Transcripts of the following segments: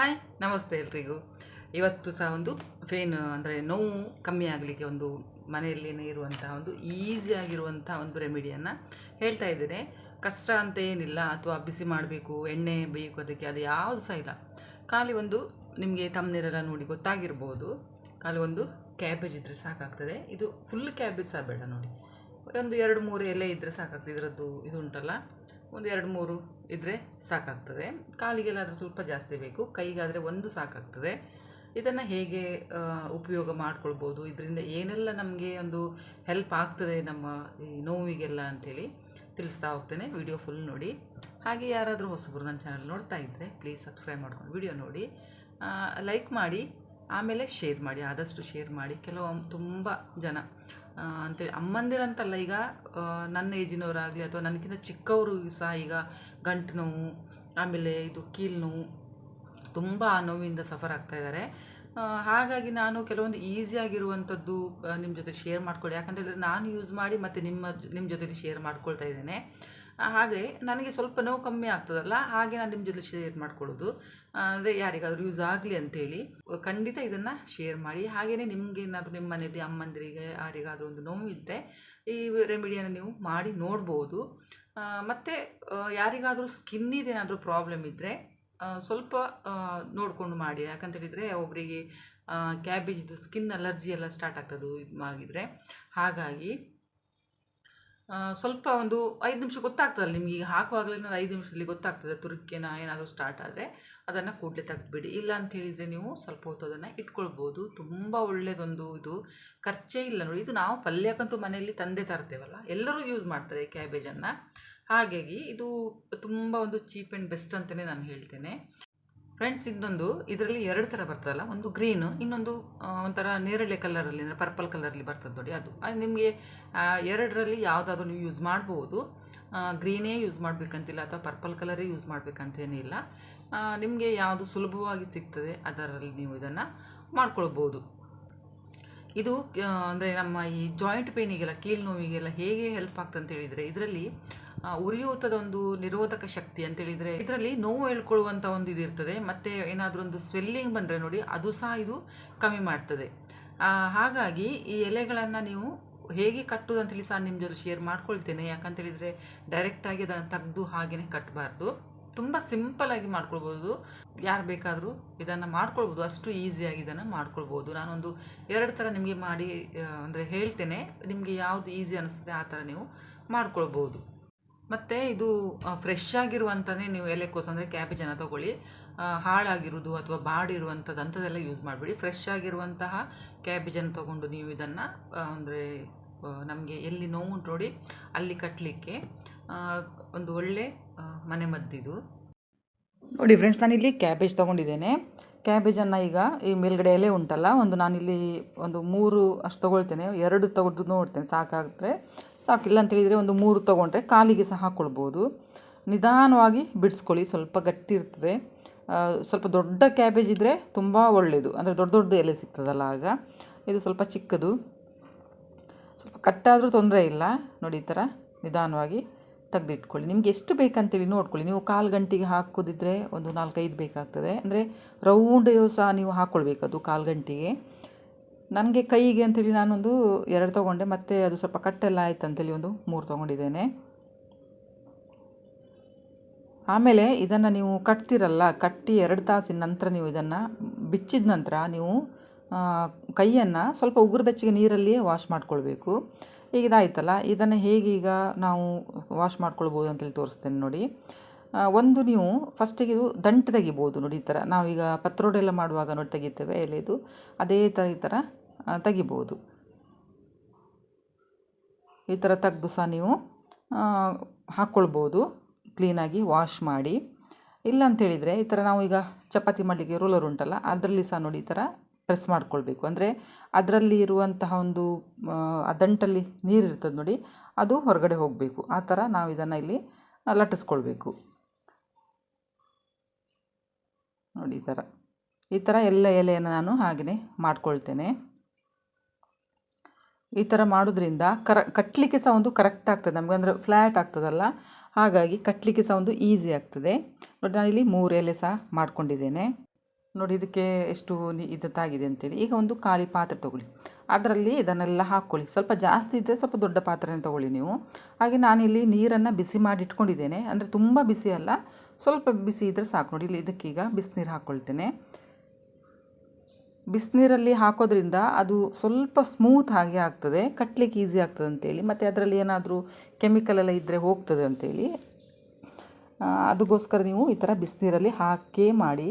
Hi, ನಮಸ್ತೆ ಎಲ್ರಿಗೂ. ಇವತ್ತು ಸಹ ಒಂದು ಫೇನ್, ಅಂದರೆ ನೋವು ಕಮ್ಮಿ ಆಗಲಿಕ್ಕೆ ಒಂದು ಮನೆಯಲ್ಲಿನೇ ಇರುವಂತಹ ಒಂದು ಈಸಿಯಾಗಿರುವಂಥ ಒಂದು ರೆಮಿಡಿಯನ್ನು ಹೇಳ್ತಾ ಇದ್ದೇನೆ. ಕಷ್ಟ ಅಂತ ಏನಿಲ್ಲ, ಅಥವಾ ಬಿಸಿ ಮಾಡಬೇಕು, ಎಣ್ಣೆ ಬೇಯಿಕೋದಕ್ಕೆ ಅದು ಯಾವುದು ಸಹ ಇಲ್ಲ. ಖಾಲಿ ಒಂದು ನಿಮಗೆ ತಮ್ಮನೆಲ್ಲ ನೋಡಿ ಗೊತ್ತಾಗಿರ್ಬೋದು. ಖಾಲಿ ಒಂದು ಕ್ಯಾಬೇಜ್ ಇದ್ದರೆ ಸಾಕಾಗ್ತದೆ. ಇದು ಫುಲ್ ಕ್ಯಾಬೇಜ್ ಸಹ ಬೇಡ ನೋಡಿ. ಒಂದು ಎರಡು ಮೂರು ಎಲೆ ಇದ್ದರೆ ಸಾಕಾಗ್ತದೆ. ಇದರದ್ದು ಇದು ಉಂಟಲ್ಲ? ಒಂದು ಎರಡು ಮೂರು ಇದ್ದರೆ ಸಾಕಾಗ್ತದೆ. ಕಾಲಿಗೆಲ್ಲಾದರೆ ಸ್ವಲ್ಪ ಜಾಸ್ತಿ ಬೇಕು. ಕೈಗಾದರೆ ಒಂದು ಸಾಕಾಗ್ತದೆ. ಇದನ್ನು ಹೇಗೆ ಉಪಯೋಗ ಮಾಡ್ಕೊಳ್ಬೋದು? ಇದರಿಂದ ಏನೆಲ್ಲ ನಮಗೆ ಒಂದು ಹೆಲ್ಪ್ ಆಗ್ತದೆ ನಮ್ಮ ಈ ನೋವಿಗೆಲ್ಲ ಅಂಥೇಳಿ ತಿಳಿಸ್ತಾ ಹೋಗ್ತೇನೆ. ವಿಡಿಯೋ ಫುಲ್ ನೋಡಿ. ಹಾಗೆ ಯಾರಾದರೂ ಹೊಸಬ್ರು ನನ್ನ ಚಾನಲ್ ನೋಡ್ತಾ ಇದ್ದರೆ ಪ್ಲೀಸ್ ಸಬ್ಸ್ಕ್ರೈಬ್ ಮಾಡ್ಕೊಂಡು ವಿಡಿಯೋ ನೋಡಿ. ಲೈಕ್ ಮಾಡಿ, ಆಮೇಲೆ ಶೇರ್ ಮಾಡಿ. ಆದಷ್ಟು ಶೇರ್ ಮಾಡಿ. ಕೆಲವು ತುಂಬ ಜನ ಅಂತೇಳಿ ಅಮ್ಮಂದಿರಂತಲ್ಲ ಈಗ ನನ್ನ ಏಜಿನವರಾಗಲಿ ಅಥವಾ ನನಗಿಂತ ಚಿಕ್ಕವರು ಸಹ ಈಗ ಗಂಟು ನೋವು, ಆಮೇಲೆ ಇದು ಕೀಲು ನೋವು, ತುಂಬ ಆ ನೋವಿಂದ ಸಫರ್ ಆಗ್ತಾ ಇದ್ದಾರೆ ಹಾಗಾಗಿ ನಾನು ಕೆಲವೊಂದು ಈಸಿಯಾಗಿರುವಂಥದ್ದು ನಿಮ್ಮ ಜೊತೆ ಶೇರ್ ಮಾಡ್ಕೊಳ್ಳಿ. ಯಾಕಂತ ನಾನು ಯೂಸ್ ಮಾಡಿ ಮತ್ತು ನಿಮ್ಮ ನಿಮ್ಮ ಜೊತೆಲಿ ಶೇರ್ ಮಾಡ್ಕೊಳ್ತಾ ಇದ್ದೇನೆ. ಹಾಗೆ ನನಗೆ ಸ್ವಲ್ಪ ನೋವು ಕಮ್ಮಿ ಆಗ್ತದಲ್ಲ, ಹಾಗೆ ನಾನು ನಿಮ್ಮ ಜೊತೆ ಶೇರ್ ಮಾಡ್ಕೊಳ್ಳೋದು. ಅಂದರೆ ಯಾರಿಗಾದರೂ ಯೂಸ್ ಆಗಲಿ ಅಂತೇಳಿ ಖಂಡಿತ ಇದನ್ನು ಶೇರ್ ಮಾಡಿ. ಹಾಗೆಯೇ ನಿಮಗೇನಾದರೂ ನಿಮ್ಮ ಮನೆಯಲ್ಲಿ ಅಮ್ಮಂದಿರಿಗೆ ಯಾರಿಗಾದರೂ ಒಂದು ನೋವು ಇದ್ದರೆ ಈ ರೆಮಿಡಿಯನ್ನು ನೀವು ಮಾಡಿ ನೋಡ್ಬೋದು. ಮತ್ತು ಯಾರಿಗಾದರೂ ಸ್ಕಿನ್ನಿದೇನಾದರೂ ಪ್ರಾಬ್ಲಮ್ ಇದ್ದರೆ ಸ್ವಲ್ಪ ನೋಡಿಕೊಂಡು ಮಾಡಿ. ಯಾಕಂತ ಹೇಳಿದರೆ ಒಬ್ಬರಿಗೆ ಕ್ಯಾಬೇಜಿದು ಸ್ಕಿನ್ ಅಲರ್ಜಿ ಎಲ್ಲ ಸ್ಟಾರ್ಟ್ ಆಗ್ತದೆ ಇದು ಆಗಿದ್ರೆ. ಹಾಗಾಗಿ ಸ್ವಲ್ಪ ಒಂದು ಐದು ನಿಮಿಷ ಗೊತ್ತಾಗ್ತದಲ್ಲ ನಿಮಗೆ ಈಗ ಹಾಕುವಾಗಲೇ ಐದು ನಿಮಿಷದಲ್ಲಿ ಗೊತ್ತಾಗ್ತದೆ ತುರುಕೇನ ಏನಾದರೂ ಸ್ಟಾರ್ಟ್ ಆದರೆ ಅದನ್ನು ಕೂಡಲೇ ತೆಗೆದುಬಿಡಿ. ಇಲ್ಲ ಅಂತ ಹೇಳಿದರೆ ನೀವು ಸ್ವಲ್ಪ ಹೊತ್ತು ಅದನ್ನು ಇಟ್ಕೊಳ್ಬೋದು. ತುಂಬ ಒಳ್ಳೆಯದೊಂದು ಇದು ಖರ್ಚೇ ಇಲ್ಲ ನೋಡಿ. ಇದು ನಾವು ಪಲ್ಯಕ್ಕಂತೂ ಮನೆಯಲ್ಲಿ ತಂದೆ ತರ್ತೇವಲ್ಲ. ಎಲ್ಲರೂ ಯೂಸ್ ಮಾಡ್ತಾರೆ ಕ್ಯಾಬೇಜನ್ನು ಹಾಗಾಗಿ ಇದು ತುಂಬ ಒಂದು ಚೀಪ್ ಆ್ಯಂಡ್ ಬೆಸ್ಟ್ ಅಂತಲೇ ನಾನು ಹೇಳ್ತೇನೆ. ಫ್ರೆಂಡ್ಸ್ ಇದೊಂದು ಇದರಲ್ಲಿ ಎರಡು ಥರ ಬರ್ತದಲ್ಲ? ಒಂದು ಗ್ರೀನು ಇನ್ನೊಂದು ಒಂಥರ ನೇರಳೆ ಕಲರಲ್ಲಿ ಅಂದರೆ ಪರ್ಪಲ್ ಕಲರಲ್ಲಿ ಬರ್ತದೆ ನೋಡಿ ಅದು. ಅದು ನಿಮಗೆ ಎರಡರಲ್ಲಿ ಯಾವುದಾದ್ರೂ ನೀವು ಯೂಸ್ ಮಾಡ್ಬೋದು. ಗ್ರೀನೇ ಯೂಸ್ ಮಾಡಬೇಕಂತಿಲ್ಲ, ಅಥವಾ ಪರ್ಪಲ್ ಕಲರೇ ಯೂಸ್ ಮಾಡಬೇಕಂತೇನಿಲ್ಲ ನಿಮಗೆ ಯಾವುದು ಸುಲಭವಾಗಿ ಸಿಗ್ತದೆ, ಅದರಲ್ಲಿ ನೀವು ಇದನ್ನು ಮಾಡ್ಕೊಳ್ಬೋದು. ಇದು ಅಂದರೆ ನಮ್ಮ ಈ ಜಾಯಿಂಟ್ ಪೇನಿಗೆಲ್ಲ ಕೀಲು ನೋವಿಗೆಲ್ಲ ಹೇಗೆ ಹೆಲ್ಪ್ ಆಗ್ತದೆ ಅಂತ ಹೇಳಿದರೆ, ಇದರಲ್ಲಿ ಉರಿಯೂತದ ಒಂದು ನಿರೋಧಕ ಶಕ್ತಿ ಅಂತ ಹೇಳಿದ್ರೆ ಇದರಲ್ಲಿ ನೋವು ಹೇಳ್ಕೊಳ್ಳುವಂಥ ಒಂದು ಇದು ಇರ್ತದೆ ಮತ್ತು ಏನಾದರೂ ಒಂದು ಸ್ವೆಲ್ಲಿಂಗ್ ಬಂದರೆ ನೋಡಿ ಅದು ಸಹ ಇದು ಕಮ್ಮಿ ಮಾಡ್ತದೆ. ಹಾಗಾಗಿ ಈ ಎಲೆಗಳನ್ನು ನೀವು ಹೇಗೆ ಕಟ್ಟುವುದು ಅಂತೇಳಿ ಸಹ ನಿಮ್ಮ ಜೊತೆ ಶೇರ್ ಮಾಡ್ಕೊಳ್ತೇನೆ. ಯಾಕಂತ ಹೇಳಿದರೆ ಡೈರೆಕ್ಟಾಗಿ ಅದನ್ನು ತೆಗೆದು ಹಾಗೆಯೇ ಕಟ್ಟಬಾರ್ದು ತುಂಬ ಸಿಂಪಲಾಗಿ ಮಾಡ್ಕೊಳ್ಬೋದು. ಯಾರು ಬೇಕಾದರೂ ಇದನ್ನು ಮಾಡ್ಕೊಳ್ಬೋದು. ಅಷ್ಟು ಈಸಿಯಾಗಿ ಇದನ್ನು ಮಾಡ್ಕೊಳ್ಬೋದು. ನಾನೊಂದು ಎರಡು ಥರ ನಿಮಗೆ ಮಾಡಿ ಅಂದರೆ ಹೇಳ್ತೇನೆ. ನಿಮಗೆ ಯಾವುದು ಈಸಿ ಅನಿಸ್ತದೆ ಆ ಥರ ನೀವು ಮಾಡ್ಕೊಳ್ಬೋದು. ಮತ್ತು ಇದು ಫ್ರೆಶ್ ಆಗಿರುವಂಥದ್ದೇ ನೀವು ಎಲೆಕೋಸು ಅಂದರೆ ಕ್ಯಾಬೇಜನ್ನು ತೊಗೊಳ್ಳಿ. ಹಾಳಾಗಿರೋದು ಅಥವಾ ಬಾಡಿರುವಂಥದ್ದು ಅಂಥದ್ದೆಲ್ಲ ಯೂಸ್ ಮಾಡಬೇಡಿ. ಫ್ರೆಶ್ ಆಗಿರುವಂತಹ ಕ್ಯಾಬೇಜನ್ನು ತೊಗೊಂಡು ನೀವು ಇದನ್ನು ಅಂದರೆ ನಮಗೆ ಎಲ್ಲಿ ನೋವು ನೋಡಿ ಅಲ್ಲಿ ಕಟ್ಟಲಿಕ್ಕೆ ಒಂದು ಒಳ್ಳೆ ಮನೆ ಮನೆಮದ್ದಿದು ನೋಡಿ ಫ್ರೆಂಡ್ಸ್ ನಾನಿಲ್ಲಿ ಕ್ಯಾಬೇಜ್ ತೊಗೊಂಡಿದ್ದೇನೆ. ಕ್ಯಾಬೇಜನ್ನು ಈಗ ಈ ಮೇಲ್ಗಡೆ ಎಲೆ ಉಂಟಲ್ಲ, ಒಂದು ನಾನಿಲ್ಲಿ ಒಂದು ಮೂರು ಅಷ್ಟು ತೊಗೊಳ್ತೇನೆ. ಎರಡು ತೊಗೊಂಡು ನೋಡ್ತೇನೆ ಸಾಕಾದರೆ ಸಾಕಿಲ್ಲ ಅಂತ ಅಂತೇಳಿದರೆ ಒಂದು ಮೂರು ತೊಗೊಂಡ್ರೆ ಕಾಲಿಗೆ ಸಹ ಕೊಡ್ಬೋದು ನಿಧಾನವಾಗಿ ಬಿಡಿಸ್ಕೊಳ್ಳಿ, ಸ್ವಲ್ಪ ಗಟ್ಟಿ ಇರ್ತದೆ. ಸ್ವಲ್ಪ ದೊಡ್ಡ ಕ್ಯಾಬೇಜ್ ಇದ್ದರೆ ತುಂಬ ಒಳ್ಳೆಯದು ಅಂದರೆ ದೊಡ್ಡ ದೊಡ್ಡ ಎಲೆ ಸಿಗ್ತದಲ್ಲ ಆಗ. ಇದು ಸ್ವಲ್ಪ ಚಿಕ್ಕದು. ಸ್ವಲ್ಪ ಕಟ್ಟಾದರೂ ತೊಂದರೆ ಇಲ್ಲ. ನೋಡಿ ಈ ಥರ ನಿಧಾನವಾಗಿ ತೆಗೆದಿಟ್ಕೊಳ್ಳಿ. ನಿಮಗೆ ಎಷ್ಟು ಬೇಕಂತೇಳಿ ನೋಡ್ಕೊಳ್ಳಿ. ನೀವು ಕಾಲು ಗಂಟೆಗೆ ಹಾಕೋದಿದ್ರೆ ಒಂದು ನಾಲ್ಕೈದು ಬೇಕಾಗ್ತದೆ. ಅಂದರೆ ರೌಂಡ್ ಸಹ ನೀವು ಹಾಕ್ಕೊಳ್ಬೇಕು ಅದು ಕಾಲು ಗಂಟೆಗೆ. ನನಗೆ ಕೈಗೆ ಅಂತೇಳಿ ನಾನೊಂದು ಎರಡು ತೊಗೊಂಡೆ, ಮತ್ತು ಅದು ಸ್ವಲ್ಪ ಕಟ್ಟೆಲ್ಲ ಆಯ್ತು ಅಂತೇಳಿ ಒಂದು ಮೂರು ತೊಗೊಂಡಿದ್ದೇನೆ. ಆಮೇಲೆ ಇದನ್ನು ನೀವು ಕಟ್ತಿರಲ್ಲ, ಕಟ್ಟಿ ಎರಡು ತಾಸಿನ ನಂತರ ನೀವು ಇದನ್ನು ಬಿಚ್ಚಿದ ನಂತರ ನೀವು ಕೈಯನ್ನು ಸ್ವಲ್ಪ ಉಗುರು ಬೆಚ್ಚಗೆ ನೀರಲ್ಲಿಯೇ ವಾಶ್ ಮಾಡ್ಕೊಳ್ಬೇಕು. ಈಗ ಇದಾಯ್ತಲ್ಲ, ಇದನ್ನು ಹೇಗೀಗ ನಾವು ವಾಶ್ ಮಾಡ್ಕೊಳ್ಬೋದು ಅಂತೇಳಿ ತೋರಿಸ್ತೇನೆ ನೋಡಿ. ಒಂದು ನೀವು ಫಸ್ಟಿಗೆ ಇದು ದಂಟು ತೆಗಿಬೋದು ನೋಡಿ ಈ ಥರ. ನಾವೀಗ ಪತ್ರೊಡೆ ಎಲ್ಲ ಮಾಡುವಾಗ ನೋಡಿ ತೆಗಿತೇವೆ ಎಲೆದು. ಅದೇ ಥರ ಈ ಥರ ತೆಗಿಬೋದು. ಈ ಥರ ತೆಗೆದು ಸಹ ನೀವು ಹಾಕ್ಕೊಳ್ಬೋದು. ಕ್ಲೀನಾಗಿ ವಾಶ್ ಮಾಡಿ. ಇಲ್ಲ ಅಂತೇಳಿದರೆ ಈ ಥರ ನಾವು ಈಗ ಚಪಾತಿ ಮಾಡಲಿಕ್ಕೆ ರೋಲರ್ ಉಂಟಲ್ಲ ಅದರಲ್ಲಿ ಸಹ ನೋಡಿ ಈ ಥರ ಪ್ರೆಸ್ ಮಾಡ್ಕೊಳ್ಬೇಕು. ಅಂದರೆ ಅದರಲ್ಲಿ ಇರುವಂತಹ ಒಂದು ಆ, ಆ ದಂಟಲ್ಲಿ ನೀರು ಇರ್ತದೆ ನೋಡಿ ಅದು ಹೊರಗಡೆ ಹೋಗಬೇಕು. ಆ ಥರ ನಾವು ಇದನ್ನು ಇಲ್ಲಿ ಲಟ್ಟಿಸ್ಕೊಳ್ಬೇಕು. ನೋಡಿ ಈ ಥರ. ಈ ಥರ ಎಲ್ಲ ಎಲೆಯನ್ನು ನಾನು ಹಾಗೆಯೇ ಮಾಡ್ಕೊಳ್ತೇನೆ. ಈ ಥರ ಮಾಡೋದ್ರಿಂದ ಕರ ಕಟ್ಟಲಿಕ್ಕೆ ಸಹ ಒಂದು ಕರೆಕ್ಟ್ ಆಗ್ತದೆ. ನಮಗೆ ಅಂದರೆ ಫ್ಲ್ಯಾಟ್ ಆಗ್ತದಲ್ಲ? ಹಾಗಾಗಿ ಕಟ್ಟಲಿಕ್ಕೆ ಸಹ ಒಂದು ಈಸಿ ಆಗ್ತದೆ. ನೋಡಿ ನಾನಿಲ್ಲಿ ಮೂರು ಎಲೆ ಸಹ ಮಾಡ್ಕೊಂಡಿದ್ದೇನೆ. ನೋಡಿ, ಇದಕ್ಕೆ ಎಷ್ಟು ಇದ್ದಾಗಿದೆ ಅಂತೇಳಿ. ಈಗ ಒಂದು ಖಾಲಿ ಪಾತ್ರೆ ತೊಗೊಳ್ಳಿ. ಅದರಲ್ಲಿ ಇದನ್ನೆಲ್ಲ ಹಾಕ್ಕೊಳ್ಳಿ. ಸ್ವಲ್ಪ ಜಾಸ್ತಿ ಇದ್ದರೆ ಸ್ವಲ್ಪ ದೊಡ್ಡ ಪಾತ್ರೆನ ತೊಗೊಳ್ಳಿ ನೀವು. ಹಾಗೆ ನಾನಿಲ್ಲಿ ನೀರನ್ನು ಬಿಸಿ ಮಾಡಿ ಇಟ್ಕೊಂಡಿದ್ದೇನೆ. ಅಂದರೆ ತುಂಬ ಬಿಸಿ ಅಲ್ಲ. ಸ್ವಲ್ಪ ಬಿಸಿ ಇದ್ದರೆ ಸಾಕು. ನೋಡಿ, ಇಲ್ಲಿ ಇದಕ್ಕೀಗ ಬಿಸಿನೀರು ಹಾಕ್ಕೊಳ್ತೇನೆ. ಬಿಸಿನೀರಲ್ಲಿ ಹಾಕೋದ್ರಿಂದ ಅದು ಸ್ವಲ್ಪ ಸ್ಮೂತ್ ಆಗಿ ಆಗ್ತದೆ, ಕಟ್ಲಿಕ್ಕೆ ಈಸಿ ಆಗ್ತದೆ ಅಂತೇಳಿ. ಮತ್ತು ಅದರಲ್ಲಿ ಏನಾದರೂ ಕೆಮಿಕಲ್ ಎಲ್ಲ ಇದ್ದರೆ ಹೋಗ್ತದೆ ಅಂತೇಳಿ. ಅದಕ್ಕೋಸ್ಕರ ನೀವು ಈ ಥರ ಬಿಸಿನೀರಲ್ಲಿ ಹಾಕೇ ಮಾಡಿ.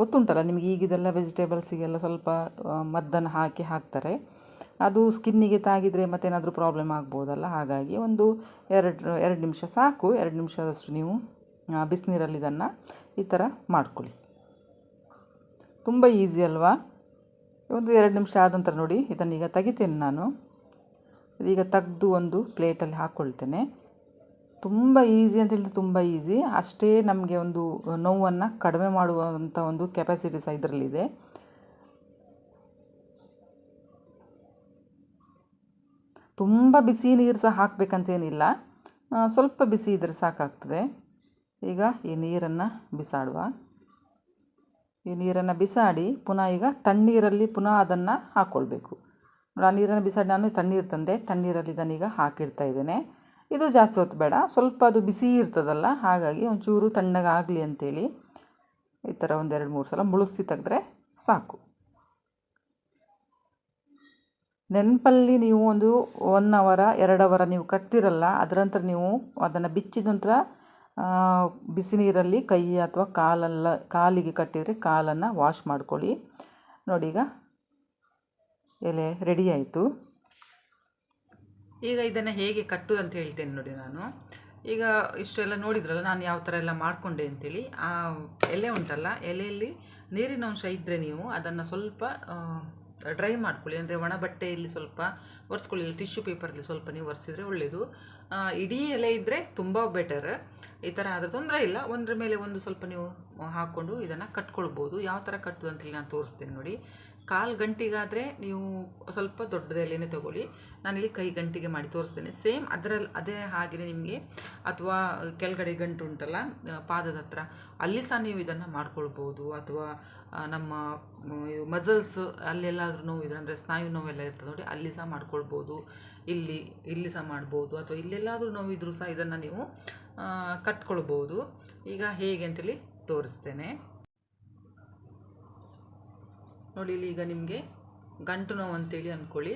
ಗೊತ್ತುಂಟಲ್ಲ, ನಿಮಗೆ ಈಗಿದೆಲ್ಲ ವೆಜಿಟೇಬಲ್ಸಿಗೆಲ್ಲ ಸ್ವಲ್ಪ ಮದ್ದನ್ನು ಹಾಕಿ ಹಾಕ್ತಾರೆ. ಅದು ಸ್ಕಿನ್ನಿಗೆ ತಾಗಿದರೆ ಮತ್ತೇನಾದರೂ ಪ್ರಾಬ್ಲಮ್ ಆಗ್ಬೋದಲ್ಲ? ಹಾಗಾಗಿ ಒಂದು ಎರಡು ಎರಡು ನಿಮಿಷ ಸಾಕು. ಎರಡು ನಿಮಿಷದಷ್ಟು ನೀವು ಬಿಸಿನೀರಲ್ಲಿ ಇದನ್ನು ಈ ಥರ ಮಾಡ್ಕೊಳ್ಳಿ. ತುಂಬ ಈಸಿ ಅಲ್ವಾ? ಒಂದು ಎರಡು ನಿಮಿಷ ಆದ ನಂತರ ನೋಡಿ ಇದನ್ನೀಗ ತೆಗಿತೇನೆ ನಾನು. ಇದೀಗ ತೆಗೆದು ಒಂದು ಪ್ಲೇಟಲ್ಲಿ ಹಾಕ್ಕೊಳ್ತೇನೆ ತುಂಬ ಈಸಿ ಅಂತ ಹೇಳಿದ್ರೆ ತುಂಬ ಈಸಿ. ಅಷ್ಟೇ ನಮಗೆ ಒಂದು ನೋವನ್ನು ಕಡಿಮೆ ಮಾಡುವಂಥ ಒಂದು ಕೆಪಾಸಿಟಿ ಸಹ ಇದರಲ್ಲಿದೆ. ತುಂಬ ಬಿಸಿ ನೀರು ಸಹ ಹಾಕಬೇಕಂತೇನಿಲ್ಲ. ಸ್ವಲ್ಪ ಬಿಸಿ ಇದ್ದರೆ ಸಾಕಾಗ್ತದೆ. ಈಗ ಈ ನೀರನ್ನು ಬಿಸಾಡುವ. ಈ ನೀರನ್ನು ಬಿಸಾಡಿ ಪುನಃ ಈಗ ತಣ್ಣೀರಲ್ಲಿ ಪುನಃ ಅದನ್ನು ಹಾಕ್ಕೊಳ್ಬೇಕು ನೋಡಿ, ಆ ನೀರನ್ನು ಬಿಸಾಡಿ ನಾನು ತಣ್ಣೀರು ತಂದೆ, ತಣ್ಣೀರಲ್ಲಿ ಇದನ್ನೀಗ ಹಾಕಿಡ್ತಾ ಇದ್ದೇನೆ. ಇದು ಜಾಸ್ತಿ ಹೊತ್ತು ಬೇಡ, ಸ್ವಲ್ಪ ಅದು ಬಿಸಿ ಇರ್ತದಲ್ಲ, ಹಾಗಾಗಿ ಒಂಚೂರು ತಣ್ಣಗಾಗಲಿ ಅಂತೇಳಿ ಈ ಥರ ಒಂದೆರಡು ಮೂರು ಸಲ ಮುಳುಗಿಸಿ ತೆಗೆದ್ರೆ ಸಾಕು. ನೆನಪಲ್ಲಿ ನೀವು ಒಂದು ಒನ್ ಅವರ ಎರಡು ಅವರ ನೀವು ಕಟ್ತಿರಲ್ಲ ಅದರ ನಂತರ ನೀವು ಅದನ್ನು ಬಿಚ್ಚಿದ ನಂತರ ಬಿಸಿ ನೀರಲ್ಲಿ ಕೈ ಅಥವಾ ಕಾಲೆಲ್ಲ, ಕಾಲಿಗೆ ಕಟ್ಟಿದರೆ ಕಾಲನ್ನು ವಾಶ್ ಮಾಡ್ಕೊಳ್ಳಿ. ನೋಡಿ ಈಗ ಎಲೆ ರೆಡಿ ಆಯಿತು. ಈಗ ಇದನ್ನು ಹೇಗೆ ಕಟ್ಟು ಅಂತ ಹೇಳ್ತೇನೆ ನೋಡಿ ನಾನು. ಈಗ ಇಷ್ಟೆಲ್ಲ ನೋಡಿದ್ರಲ್ಲ, ನಾನು ಯಾವ ಥರ ಎಲ್ಲ ಮಾಡಿಕೊಂಡೆ ಅಂತೇಳಿ. ಆ ಎಲೆ ಉಂಟಲ್ಲ, ಎಲೆಯಲ್ಲಿ ನೀರಿನ ಅಂಶ ಇದ್ದರೆ ನೀವು ಅದನ್ನು ಸ್ವಲ್ಪ ಡ್ರೈ ಮಾಡ್ಕೊಳ್ಳಿ. ಅಂದರೆ ಒಣ ಬಟ್ಟೆಯಲ್ಲಿ ಸ್ವಲ್ಪ ಒರೆಸ್ಕೊಳ್ಳಿ ಟಿಶ್ಯೂ ಪೇಪರಲ್ಲಿ ಸ್ವಲ್ಪ ನೀವು ಒರೆಸಿದರೆ ಒಳ್ಳೆಯದು ಇಡೀ ಎಲೆ ಇದ್ದರೆ ತುಂಬ ಬೆಟರ್ ಈ ಥರ ಆದರೆ ತೊಂದರೆ ಇಲ್ಲ. ಒಂದರ ಮೇಲೆ ಒಂದು ಸ್ವಲ್ಪ ನೀವು ಹಾಕ್ಕೊಂಡು ಇದನ್ನು ಕಟ್ಕೊಳ್ಬೋದು. ಯಾವ ಥರ ಕಟ್ಟುದು ಅಂತೇಳಿ ನಾನು ತೋರಿಸ್ತೇನೆ ನೋಡಿ. ಕಾಲು ಗಂಟಿಗಾದರೆ ನೀವು ಸ್ವಲ್ಪ ದೊಡ್ಡದ ಎಲೆನೇ ತಗೊಳ್ಳಿ. ನಾನಿಲ್ಲಿ ಕೈ ಗಂಟಿಗೆ ಮಾಡಿ ತೋರಿಸ್ತೇನೆ. ಸೇಮ್ ಅದರಲ್ಲಿ ಅದೇ ಹಾಗೆ ನಿಮಗೆ ಅಥವಾ ಕೆಳಗಡೆ ಗಂಟು ಉಂಟಲ್ಲ ಪಾದದ ಹತ್ರ, ಅಲ್ಲಿ ಸಹ ನೀವು ಇದನ್ನು ಮಾಡ್ಕೊಳ್ಬೋದು. ಅಥವಾ ನಮ್ಮ ಮಸಲ್ಸ್ ಅಲ್ಲೆಲ್ಲಾದರೂ ನೋವು ಅಂದರೆ ಸ್ನಾಯು ನೋವೆಲ್ಲ ಇರ್ತದೆ ನೋಡಿ, ಅಲ್ಲಿ ಸಹ ಮಾಡ್ಕೊಳ್ಬೋದು. ಇಲ್ಲಿ ಇಲ್ಲಿ ಸಹ ಮಾಡ್ಬೋದು. ಅಥವಾ ಇಲ್ಲೆಲ್ಲಾದರೂ ನೋವಿದ್ರೂ ಸಹ ಇದನ್ನು ನೀವು ಕಟ್ಕೊಳ್ಬೋದು. ಈಗ ಹೇಗೆ ಅಂತೇಳಿ ತೋರಿಸ್ತೇನೆ. ನೋಡಿ, ಇಲ್ಲಿ ಈಗ ನಿಮಗೆ ಗಂಟು ನೋವು ಅಂತೇಳಿ ಅಂದ್ಕೊಳ್ಳಿ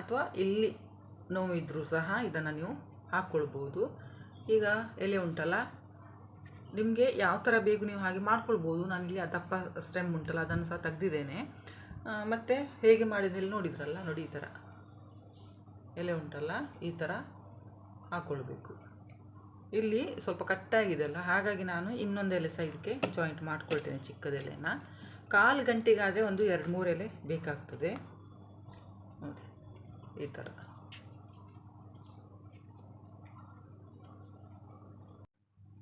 ಅಥವಾ ಇಲ್ಲಿ ನೋವಿದ್ರೂ ಸಹ ಇದನ್ನು ನೀವು ಹಾಕ್ಕೊಳ್ಬೋದು ಈಗ ಎಲೆ ಉಂಟಲ್ಲ, ನಿಮಗೆ ಯಾವ ಥರ ಬೇಕು ನೀವು ಹಾಗೆ ಮಾಡ್ಕೊಳ್ಬೋದು. ನಾನಿಲ್ಲಿ ಆ ದಪ್ಪ ಸ್ಟೆಮ್ ಉಂಟಲ್ಲ, ಅದನ್ನು ಸಹ ತೆಗ್ದಿದ್ದೇನೆ. ಮತ್ತು ಹೇಗೆ ಮಾಡಿದಲ್ಲಿ ನೋಡಿದ್ರಲ್ಲ, ನೋಡಿ ಈ ಥರ ಎಲೆ ಉಂಟಲ್ಲ, ಈ ಥರ ಹಾಕ್ಕೊಳ್ಬೇಕು ಇಲ್ಲಿ ಸ್ವಲ್ಪ ಕಟ್ಟಾಗಿದೆ ಅಲ್ಲ, ಹಾಗಾಗಿ ನಾನು ಇನ್ನೊಂದು ಎಲೆ ಸೈಡ್ಗೆ ಜಾಯಿಂಟ್ ಮಾಡ್ಕೊಳ್ತೇನೆ ಚಿಕ್ಕದೆಲೆನ ಕಾಲು ಗಂಟೆಗಾದರೆ ಒಂದು ಎರಡು ಮೂರು ಎಲೆ ಬೇಕಾಗ್ತದೆ. ನೋಡಿ, ಈ ಥರ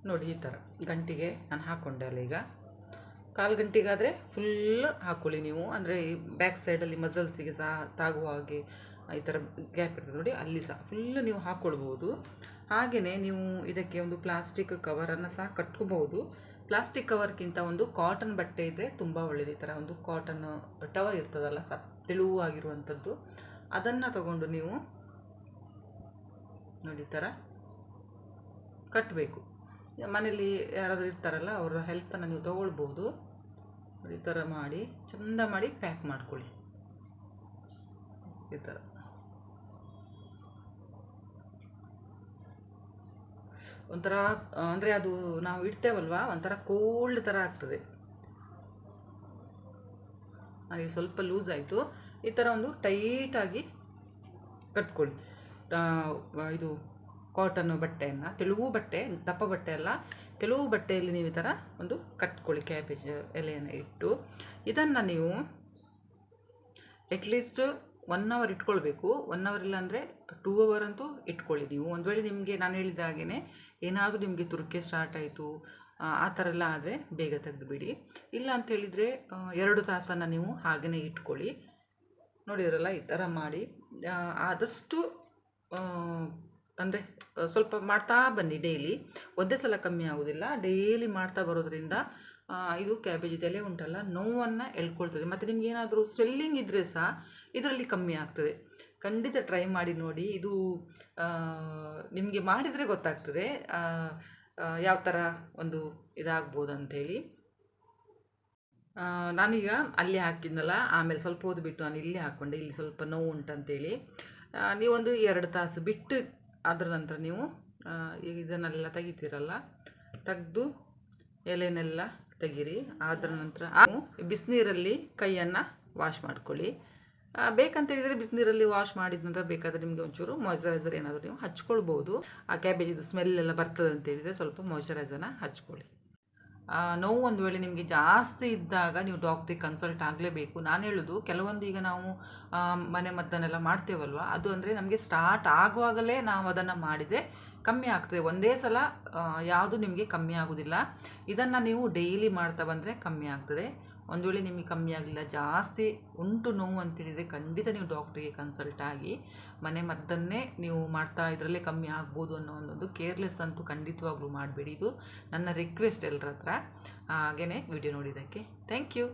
ನೋಡಿ, ಈ ಥರ ಗಂಟಿಗೆ ನಾನು ಹಾಕ್ಕೊಂಡೆ ಅಲ್ಲ ಈಗ. ಕಾಲು ಗಂಟೆಗಾದರೆ ಫುಲ್ ಹಾಕ್ಕೊಳ್ಳಿ ನೀವು. ಅಂದರೆ ಈ ಬ್ಯಾಕ್ ಸೈಡಲ್ಲಿ ಮಸಲ್ಸಿಗೆ ಸಹ ತಾಗುವ ಹಾಗೆ ಈ ಥರ ಗ್ಯಾಪ್ ಇರ್ತದೆ ನೋಡಿ, ಅಲ್ಲಿ ಸಹ. ಫುಲ್ ನೀವು ಹಾಕ್ಕೊಳ್ಬೋದು ಹಾಗೆಯೇ ನೀವು ಇದಕ್ಕೆ ಒಂದು ಪ್ಲಾಸ್ಟಿಕ್ ಕವರನ್ನು ಸಹ ಕಟ್ಕೋಬಹುದು. ಪ್ಲಾಸ್ಟಿಕ್ ಕವರ್ಗಿಂತ ಒಂದು ಕಾಟನ್ ಬಟ್ಟೆ ಇದ್ದರೆ ತುಂಬ ಒಳ್ಳೆಯದು ಈ ಥರ ಒಂದು ಕಾಟನ್ ಟವಲ್ ಇರ್ತದಲ್ಲ ಸ ತೆಳುವಾಗಿರುವಂಥದ್ದು. ಅದನ್ನು ತಗೊಂಡು ನೀವು ನೋಡಿ, ಈ ಥರ ಕಟ್ಟಬೇಕು ಮನೇಲಿ ಯಾರಾದರೂ ಇರ್ತಾರಲ್ಲ, ಅವರ ಹೆಲ್ಪನ್ನು ನೀವು ತೊಗೊಳ್ಬೋದು. ಈ ಥರ ಮಾಡಿ, ಚಂದ ಮಾಡಿ ಪ್ಯಾಕ್ ಮಾಡ್ಕೊಳ್ಳಿ. ಈ ಥರ. ಒಂಥರ, ಅಂದರೆ ಅದು ನಾವು ಇಡ್ತೇವಲ್ವಾ? ಒಂಥರ ಕೋಲ್ಡ್ ಥರ ಆಗ್ತದೆ. ಹಾಗೆ ಸ್ವಲ್ಪ ಲೂಸ್ ಆಯಿತು. ಈ ಥರ ಒಂದು ಟೈಟಾಗಿ ಕಟ್ಕೊಳ್ಳಿ. ಇದು ಕಾಟನ್ ಬಟ್ಟೆಯನ್ನು. ತೆಳುವು ಬಟ್ಟೆ, ದಪ್ಪ ಬಟ್ಟೆ ಅಲ್ಲ. ತೆಳುವು ಬಟ್ಟೆಯಲ್ಲಿ ನೀವು ಈ ಥರ ಒಂದು ಕಟ್ಕೊಳ್ಳಿ ಕ್ಯಾಬೇಜ್ ಎಲೆಯನ್ನು ಇಟ್ಟು. ಇದನ್ನು ನೀವು ಅಟ್ಲೀಸ್ಟ್ ಒನ್ ಅವರ್ ಇಟ್ಕೊಳ್ಬೇಕು. ಒನ್ ಅವರ್ ಇಲ್ಲ ಅಂದರೆ ಟೂ ಅವರ್ ಅಂತೂ ಇಟ್ಕೊಳ್ಳಿ ನೀವು. ಒಂದು ವೇಳೆ ನಿಮಗೆ ನಾನು ಹೇಳಿದ ಹಾಗೆಯೇ ಏನಾದರೂ ನಿಮಗೆ ತುರ್ಕೆ ಸ್ಟಾರ್ಟ್ ಆಯಿತು, ಆ ಥರ ಎಲ್ಲ ಆದರೆ ಬೇಗ ತೆಗೆದುಬಿಡಿ. ಇಲ್ಲ ಅಂತ ಹೇಳಿದರೆ ಎರಡು ತಾಸನ್ನು ನೀವು ಹಾಗೆಯೇ ಇಟ್ಕೊಳ್ಳಿ. ನೋಡಿದ್ರಲ್ಲ ಈ ಥರ ಮಾಡಿ. ಆದಷ್ಟು ಅಂದರೆ, ಸ್ವಲ್ಪ ಮಾಡ್ತಾ ಬನ್ನಿ ಡೈಲಿ. ಒಂದೇ ಸಲ ಕಮ್ಮಿ ಆಗೋದಿಲ್ಲ. ಡೈಲಿ ಮಾಡ್ತಾ ಬರೋದ್ರಿಂದ ಇದು ಕ್ಯಾಬೇಜ್ ಎಲೆ ಉಂಟಲ್ಲ, ನೋವನ್ನು ಎಳ್ಕೊಳ್ತದೆ. ಮತ್ತು ನಿಮ್ಗೆ ಏನಾದರೂ ಸ್ವೆಲ್ಲಿಂಗ್ ಇದ್ದರೆ ಸಹ ಇದರಲ್ಲಿ ಕಮ್ಮಿ ಆಗ್ತದೆ. ಖಂಡಿತ ಟ್ರೈ ಮಾಡಿ ನೋಡಿ. ಇದು ನಿಮಗೆ ಮಾಡಿದರೆ ಗೊತ್ತಾಗ್ತದೆ. ಯಾವ ಥರ ಒಂದು ಇದಾಗ್ಬೋದು ಅಂಥೇಳಿ ನಾನೀಗ ಅಲ್ಲಿ ಹಾಕಿದ್ನಲ್ಲ, ಆಮೇಲೆ ಸ್ವಲ್ಪ ಹೊತ್ತು ಬಿಟ್ಟು ನಾನು ಇಲ್ಲಿ ಹಾಕ್ಕೊಂಡೆ ಇಲ್ಲಿ ಸ್ವಲ್ಪ ನೋವು ಉಂಟಂತೇಳಿ. ನೀವು ನೀವೊಂದು ಎರಡು ತಾಸು ಬಿಟ್ಟು ಅದರ ನಂತರ ನೀವು ಇದನ್ನೆಲ್ಲ ತೆಗಿತೀರಲ್ಲ, ತೆಗೆದು ಎಲೆನೆಲ್ಲ ತೆಗೀರಿ. ಅದರ ನಂತರ ಬಿಸಿನೀರಲ್ಲಿ ಕೈಯನ್ನು ವಾಶ್ ಮಾಡ್ಕೊಳ್ಳಿ. ಬೇಕಂತೇಳಿದರೆ ಬಿಸಿನೀರಲ್ಲಿ ವಾಶ್ ಮಾಡಿದ ನಂತರ ಬೇಕಾದರೆ ನಿಮಗೆ ಒಂಚೂರು ಮಾಯ್ಚರೈಸರ್ ಏನಾದರೂ ನೀವು ಹಚ್ಕೊಳ್ಬೋದು. ಆ ಕ್ಯಾಬೇಜಿದು ಸ್ಮೆಲ್ ಎಲ್ಲ ಬರ್ತದೆ ಅಂತ ಹೇಳಿದರೆ ಸ್ವಲ್ಪ ಮಾಯ್ಚರೈಸರ್ನ ಹಚ್ಕೊಳ್ಳಿ. ನೋವು ಒಂದು ವೇಳೆ ನಿಮಗೆ ಜಾಸ್ತಿ ಇದ್ದಾಗ ನೀವು ಡಾಕ್ಟ್ರಿಗೆ ಕನ್ಸಲ್ಟ್ ಆಗಲೇಬೇಕು. ನಾನು ಹೇಳೋದು ಕೆಲವೊಂದು ಈಗ ನಾವು ಮನೆ ಮದ್ದನ್ನೆಲ್ಲ ಮಾಡ್ತೇವಲ್ವ? ಅದು ಅಂದರೆ ನಮಗೆ ಸ್ಟಾರ್ಟ್ ಆಗುವಾಗಲೇ ನಾವು ಅದನ್ನು ಮಾಡಿದರೆ ಕಮ್ಮಿ ಆಗ್ತದೆ. ಒಂದೇ ಸಲ ಯಾವುದು ನಿಮಗೆ ಕಮ್ಮಿ ಆಗೋದಿಲ್ಲ. ಇದನ್ನು ನೀವು ಡೈಲಿ ಮಾಡ್ತಾ ಬಂದರೆ ಕಮ್ಮಿ ಆಗ್ತದೆ. ಒಂದು ವೇಳೆ ನಿಮಗೆ ಕಮ್ಮಿ ಆಗಲಿಲ್ಲ, ಜಾಸ್ತಿ ಉಂಟು ನೋವು ಅಂತೇಳಿದರೆ ಖಂಡಿತ ನೀವು ಡಾಕ್ಟ್ರಿಗೆ ಕನ್ಸಲ್ಟ್ ಆಗಿ, ಮನೆ ಮದ್ದನ್ನೇ ನೀವು ಮಾಡ್ತಾ ಇದರಲ್ಲೇ ಕಮ್ಮಿ ಆಗ್ಬೋದು ಅನ್ನೋ ಒಂದೊಂದು ಕೇರ್ಲೆಸ್ ಅಂತೂ ಖಂಡಿತವಾಗ್ಲೂ ಮಾಡಬೇಡಿ. ಇದು ನನ್ನ ರಿಕ್ವೆಸ್ಟ್ ಎಲ್ಲರ ಹತ್ರ ಹಾಗೆಯೇ ವಿಡಿಯೋ ನೋಡಿದ್ದಕ್ಕೆ. Thank you